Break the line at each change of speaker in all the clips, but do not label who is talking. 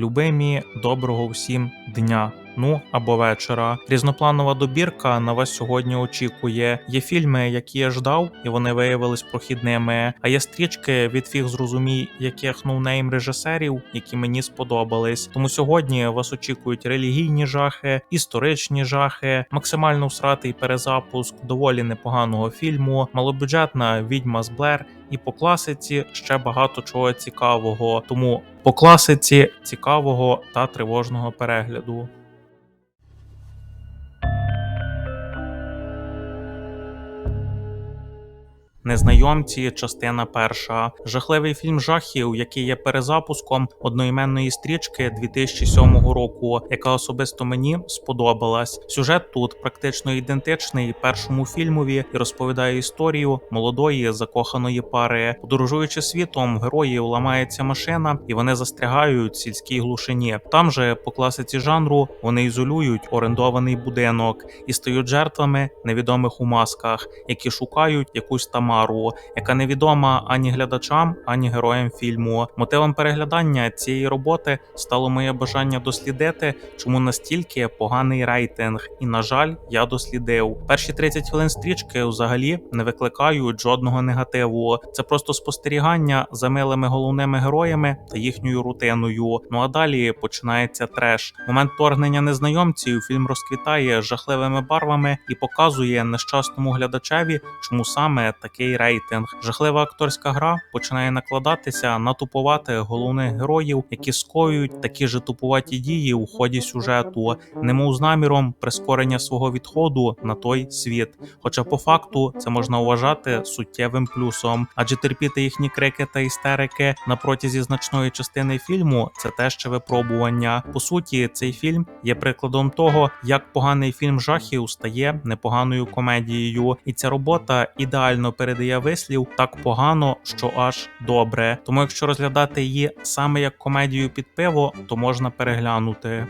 любимі, доброго всім дня. Ну або вечора. Різнопланова добірка на вас сьогодні очікує. Є фільми, які я ждав, і вони виявились прохідними. А є стрічки від фіг зрозумій, яких ноунейм режисерів, які мені сподобались. Тому сьогодні вас очікують релігійні жахи, історичні жахи, максимально всратий перезапуск доволі непоганого фільму, малобюджетна відьма з Блер. І по класиці ще багато чого цікавого. Тому по класиці цікавого та тривожного перегляду. Незнайомці, частина перша, жахливий фільм жахів, який є перезапуском одноіменної стрічки 2007 року, яка особисто мені сподобалась. Сюжет тут практично ідентичний першому фільмові і розповідає історію молодої закоханої пари. Подорожуючи світом, героїв ламається машина, і вони застрягають в сільській глушині. Там же, по класиці жанру, вони ізолюють орендований будинок і стають жертвами невідомих у масках, які шукають якусь там. Тамару, яка невідома ані глядачам, ані героям фільму. Мотивом переглядання цієї роботи стало моє бажання дослідити, чому настільки поганий рейтинг. І на жаль, я дослідив. Перші 30 хвилин стрічки взагалі не викликають жодного негативу. Це просто спостерігання за милими головними героями та їхньою рутиною. Ну а далі починається треш. Момент торгнення незнайомців фільм розквітає жахливими барвами і показує нещасному глядачеві, чому саме таке такий рейтинг. Жахлива акторська гра починає накладатися на туповатих головних героїв, які скоюють такі ж тупуваті дії у ході сюжету, немов з наміром прискорення свого відходу на той світ. Хоча по факту це можна вважати суттєвим плюсом, адже терпіти їхні крики та істерики на протязі значної частини фільму це теж ще випробування. По суті, цей фільм є прикладом того, як поганий фільм жахів стає непоганою комедією, і ця робота ідеально передає вислів так погано, що аж добре. Тому, якщо розглядати її саме як комедію під пиво, то можна переглянути.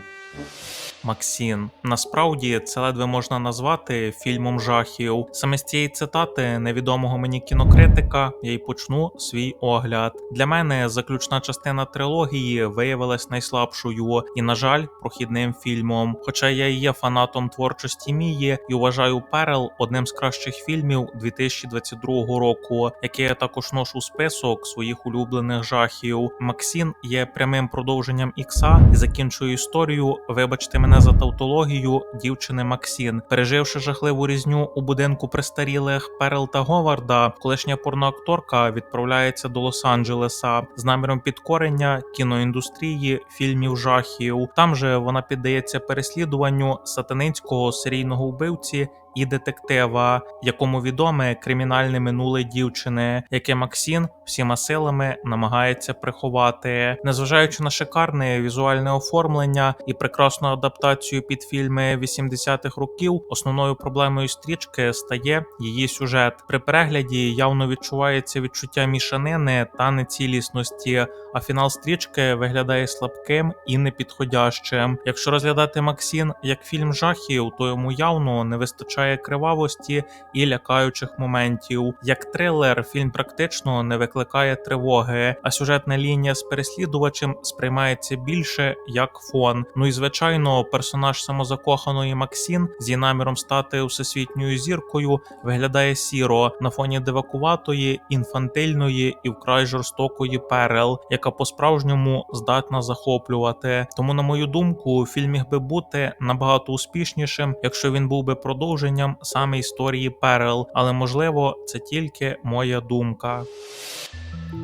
Максін. Насправді це ледве можна назвати фільмом жахів. Саме з цієї цитати невідомого мені кінокритика я й почну свій огляд. Для мене заключна частина трилогії виявилась найслабшою і, на жаль, прохідним фільмом. Хоча я і є фанатом творчості Мії і вважаю Перел одним з кращих фільмів 2022 року, який я також ношу список своїх улюблених жахів. Максін є прямим продовженням ікса і закінчує історію. Вибачте мене мене за тавтологію дівчини Максін, переживши жахливу різню у будинку престарілих Перел та Говарда, колишня порноакторка відправляється до Лос-Анджелеса з наміром підкорення кіноіндустрії фільмів жахів. Там же вона піддається переслідуванню сатанинського серійного вбивці і детектива, якому відоме кримінальне минуле дівчини, яке Максін всіма силами намагається приховати, незважаючи на шикарне візуальне оформлення і прекрасну адаптацію під фільми 80-х років. Основною проблемою стрічки стає її сюжет. При перегляді явно відчувається відчуття мішанини та нецілісності. А фінал стрічки виглядає слабким і непідходящим. Якщо розглядати Максін як фільм жахів, то йому явно не вистачає вистачає кривавості і лякаючих моментів. Як трилер, фільм практично не викликає тривоги, а сюжетна лінія з переслідувачем сприймається більше як фон. Ну і звичайно, персонаж самозакоханої Максін зі наміром стати всесвітньою зіркою виглядає сіро на фоні девакуватої, інфантильної і вкрай жорстокої перел, яка по-справжньому здатна захоплювати. Тому, на мою думку, фільм міг би бути набагато успішнішим, якщо він був би продовженням продовженням саме історії Перл, але можливо це тільки моя думка.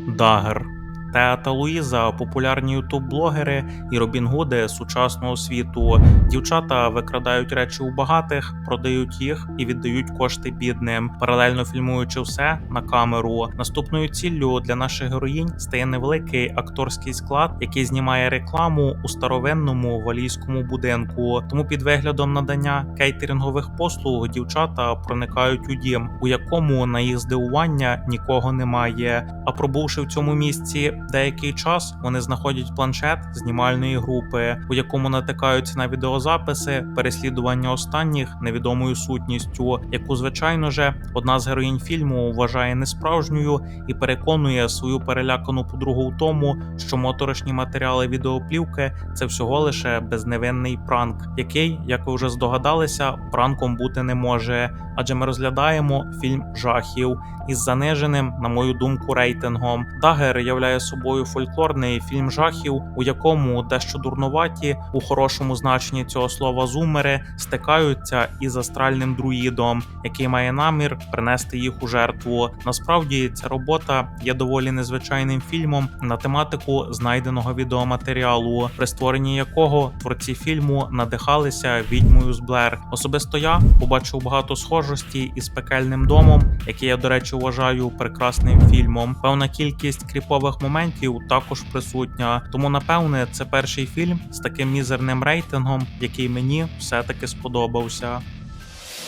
Дагер Теа та Луїза популярні ютуб-блогери і Робін Гуди сучасного світу. Дівчата викрадають речі у багатих, продають їх і віддають кошти бідним, паралельно фільмуючи все на камеру. Наступною ціллю для наших героїнь стає невеликий акторський склад, який знімає рекламу у старовинному валійському будинку. Тому під виглядом надання кейтерингових послуг дівчата проникають у дім, у якому на їх здивування нікого немає. А пробувши в цьому місці деякий час вони знаходять планшет знімальної групи, у якому натикаються на відеозаписи переслідування останніх невідомою сутністю, яку звичайно же одна з героїнь фільму вважає несправжньою і переконує свою перелякану подругу у тому, що моторошні матеріали відеоплівки це всього лише безневинний пранк, який, як ви вже здогадалися, пранком бути не може, адже ми розглядаємо фільм жахів із заниженим, на мою думку, рейтингом. Дагер являє собою фольклорний фільм жахів, у якому дещо дурнуваті у хорошому значенні цього слова зумери стикаються із астральним друїдом, який має намір принести їх у жертву. Насправді ця робота є доволі незвичайним фільмом на тематику знайденого відеоматеріалу, при створенні якого творці фільму надихалися відьмою з Блер. Особисто я побачив багато схожості із пекельним домом, який я, до речі, вважаю прекрасним фільмом. Певна кількість кріпових моментів також присутня. Тому, напевне, це перший фільм з таким мізерним рейтингом, який мені все-таки сподобався.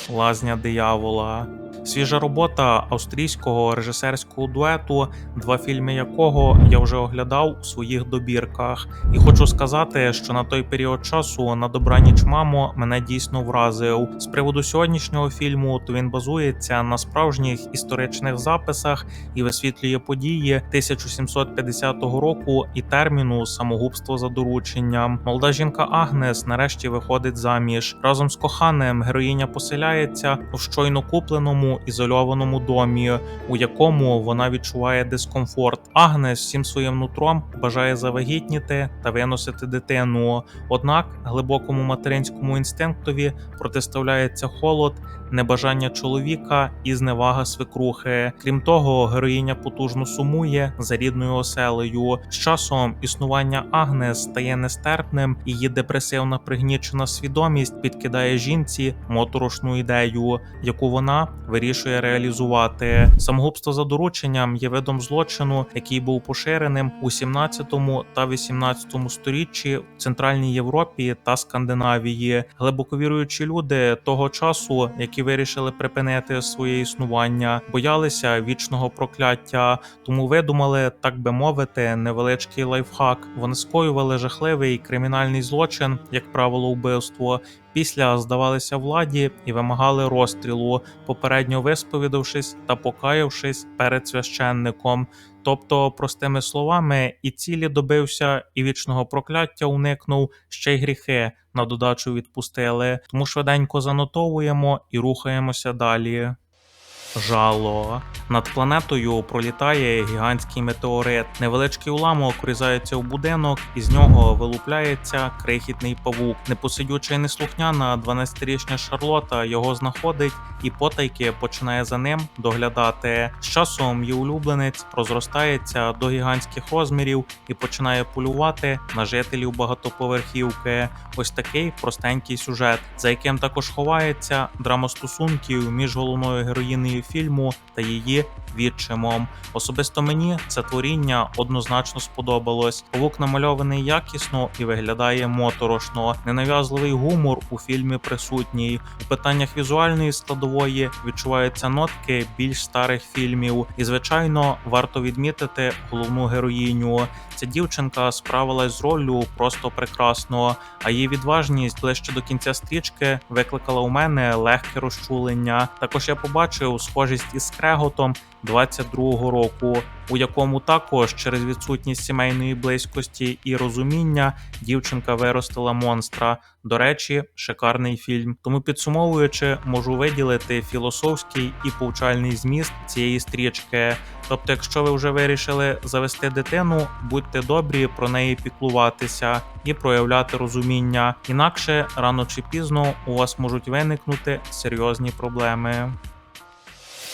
Лазня диявола. Свіжа робота австрійського режисерського дуету, два фільми якого я вже оглядав у своїх добірках. І хочу сказати, що на той період часу на добраніч мамо мене дійсно вразив. З приводу сьогоднішнього фільму, то він базується на справжніх історичних записах і висвітлює події 1750 року і терміну самогубство за дорученням. Молода жінка Агнес нарешті виходить заміж. Разом з коханим героїня поселяється у щойно купленому ізольованому домі, у якому вона відчуває дискомфорт. Агнес всім своїм нутром бажає завагітніти та виносити дитину. Однак глибокому материнському інстинктові протиставляється холод, небажання чоловіка і зневага свекрухи. Крім того, героїня потужно сумує за рідною оселею. З часом існування Агнес стає нестерпним, її депресивна пригнічена свідомість підкидає жінці моторошну ідею, яку вона вирішує реалізувати. Самогубство за дорученням є видом злочину, який був поширеним у 17 та 18 сторіччі в Центральній Європі та Скандинавії. Глибоко віруючі люди того часу, які вирішили припинити своє існування, боялися вічного прокляття, тому видумали, так би мовити, невеличкий лайфхак. Вони скоювали жахливий кримінальний злочин, як правило, вбивство. Після здавалися владі і вимагали розстрілу, попередньо висповідавшись та покаявшись перед священником. Тобто, простими словами, і цілі добився, і вічного прокляття уникнув ще й гріхи на додачу відпустили. Тому швиденько занотовуємо і рухаємося далі. Жало над планетою пролітає гігантський метеорит. Невеличкий уламок врізається в будинок, і з нього вилупляється крихітний павук. Непосидюча і неслухняна 12-річна Шарлота його знаходить і потайки починає за ним доглядати. З часом її улюбленець розростається до гігантських розмірів і починає полювати на жителів багатоповерхівки. Ось такий простенький сюжет, за яким також ховається драма стосунків між головною героїнею фільму та її відчимом. Особисто мені це творіння однозначно сподобалось. Павук намальований якісно і виглядає моторошно. Ненав'язливий гумор у фільмі присутній. У питаннях візуальної складової відчуваються нотки більш старих фільмів. І, звичайно, варто відмітити головну героїню. Ця дівчинка справилась з роллю просто прекрасно, а її відважність ближче до кінця стрічки викликала у мене легке розчулення. Також я побачив схожість із скреготом 22-го року, у якому також через відсутність сімейної близькості і розуміння дівчинка виростила монстра. До речі, шикарний фільм. Тому підсумовуючи, можу виділити філософський і повчальний зміст цієї стрічки. Тобто, якщо ви вже вирішили завести дитину, будьте добрі про неї піклуватися і проявляти розуміння. Інакше рано чи пізно у вас можуть виникнути серйозні проблеми.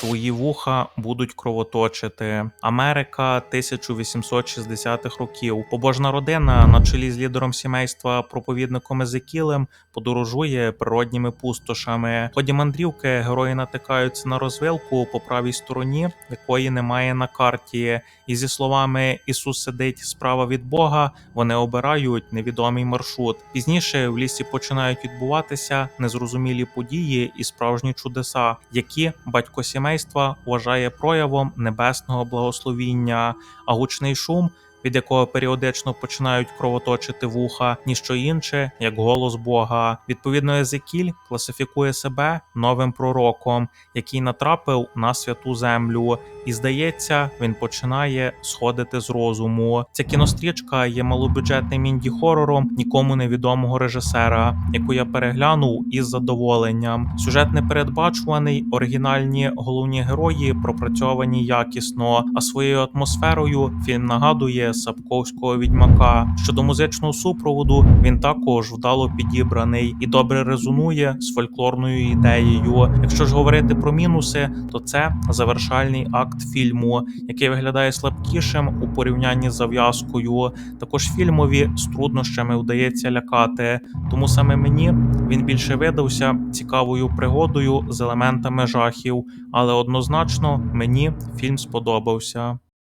Твої вуха будуть кровоточити. Америка 1860-х років. Побожна родина на чолі з лідером сімейства проповідником Езекілем подорожує природніми пустошами. В ході мандрівки герої натикаються на розвилку по правій стороні, якої немає на карті. І зі словами Ісус сидить справа від Бога, вони обирають невідомий маршрут. Пізніше в лісі починають відбуватися незрозумілі події і справжні чудеса, які батько сімейства вважає проявом небесного благословіння, а гучний шум від якого періодично починають кровоточити вуха, ніщо інше, як голос Бога. Відповідно, Езекіль класифікує себе новим пророком, який натрапив на святу землю, і здається, він починає сходити з розуму. Ця кінострічка є малобюджетним інді-хорором нікому невідомого режисера, яку я переглянув із задоволенням. Сюжет непередбачуваний, оригінальні головні герої пропрацьовані якісно, а своєю атмосферою фільм нагадує Сапковського відьмака. Щодо музичного супроводу, він також вдало підібраний і добре резонує з фольклорною ідеєю. Якщо ж говорити про мінуси, то це завершальний акт фільму, який виглядає слабкішим у порівнянні з зав'язкою. Також фільмові з труднощами вдається лякати, тому саме мені він більше видався цікавою пригодою з елементами жахів, але однозначно мені фільм сподобався.